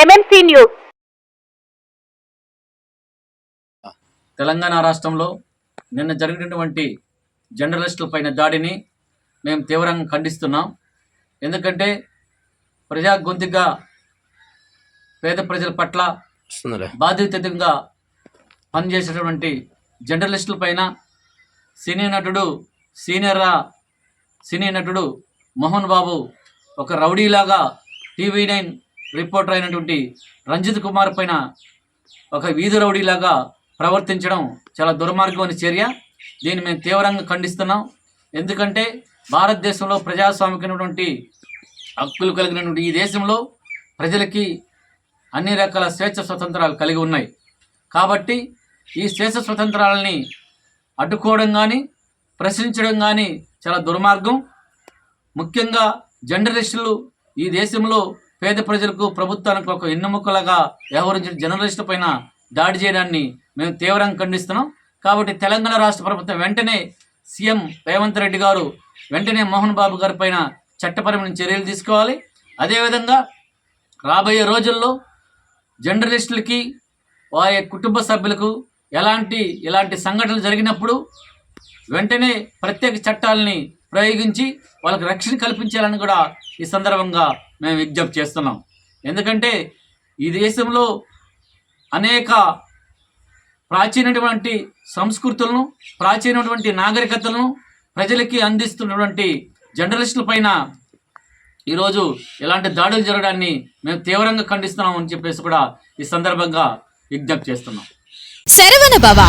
News Telangana రాష్ట్రంలో నిన్న జరిగినటువంటి జర్నలిస్టుల పైన దాడిని మేము తీవ్రంగా ఖండిస్తున్నాం. ఎందుకంటే ప్రజా గొంతుగా పేద ప్రజల పట్ల బాధ్యతగా పనిచేసేటువంటి జర్నలిస్టుల పైన సినీ నటుడు సీనియర్ సినీ నటుడు మోహన్ బాబు ఒక రౌడీలాగా టీవీ నైన్ రిపోర్టర్ అయినటువంటి రంజిత్ కుమార్ పైన ఒక వీధి రౌడీలాగా ప్రవర్తించడం చాలా దుర్మార్గమైన చర్య. దీన్ని మేము తీవ్రంగా ఖండిస్తున్నాం. ఎందుకంటే భారతదేశంలో ప్రజాస్వామికమైనటువంటి హక్కులు కలిగినటువంటి ఈ దేశంలో ప్రజలకి అన్ని రకాల స్వేచ్ఛ స్వతంత్రాలు కలిగి ఉన్నాయి. కాబట్టి ఈ స్వేచ్ఛ స్వతంత్రాలని అడ్డుకోవడం కానీ ప్రశ్నించడం కానీ చాలా దుర్మార్గం. ముఖ్యంగా జర్నలిస్టులు ఈ దేశంలో పేద ప్రజలకు ప్రభుత్వానికి ఒక ఎన్నుముక్కలుగా వ్యవహరించిన జర్నలిస్టుల పైన దాడి చేయడాన్ని మేము తీవ్రంగా ఖండిస్తున్నాం. కాబట్టి తెలంగాణ రాష్ట్ర ప్రభుత్వం వెంటనే సీఎం రేవంత్ రెడ్డి గారు వెంటనే మోహన్ బాబు గారి పైన చట్టపరమైన చర్యలు తీసుకోవాలి. అదేవిధంగా రాబోయే రోజుల్లో జర్నలిస్టులకి వారి కుటుంబ సభ్యులకు ఎలాంటి ఇలాంటి సంఘటనలు జరిగినప్పుడు వెంటనే ప్రత్యేక చట్టాలని ప్రయోగించి వాళ్ళకి రక్షణ కల్పించాలని కూడా ఈ సందర్భంగా మేము విజ్ఞప్తి చేస్తున్నాం. ఎందుకంటే ఈ దేశంలో అనేక ప్రాచీనటువంటి సంస్కృతులను ప్రాచీనటువంటి నాగరికతలను ప్రజలకి అందిస్తున్నటువంటి జర్నలిస్టుల పైన ఈరోజు ఇలాంటి దాడులు జరగడాన్ని మేము తీవ్రంగా ఖండిస్తున్నాం అని చెప్పేసి కూడా ఈ సందర్భంగా విజ్ఞప్తి చేస్తున్నాం. Saravana Baba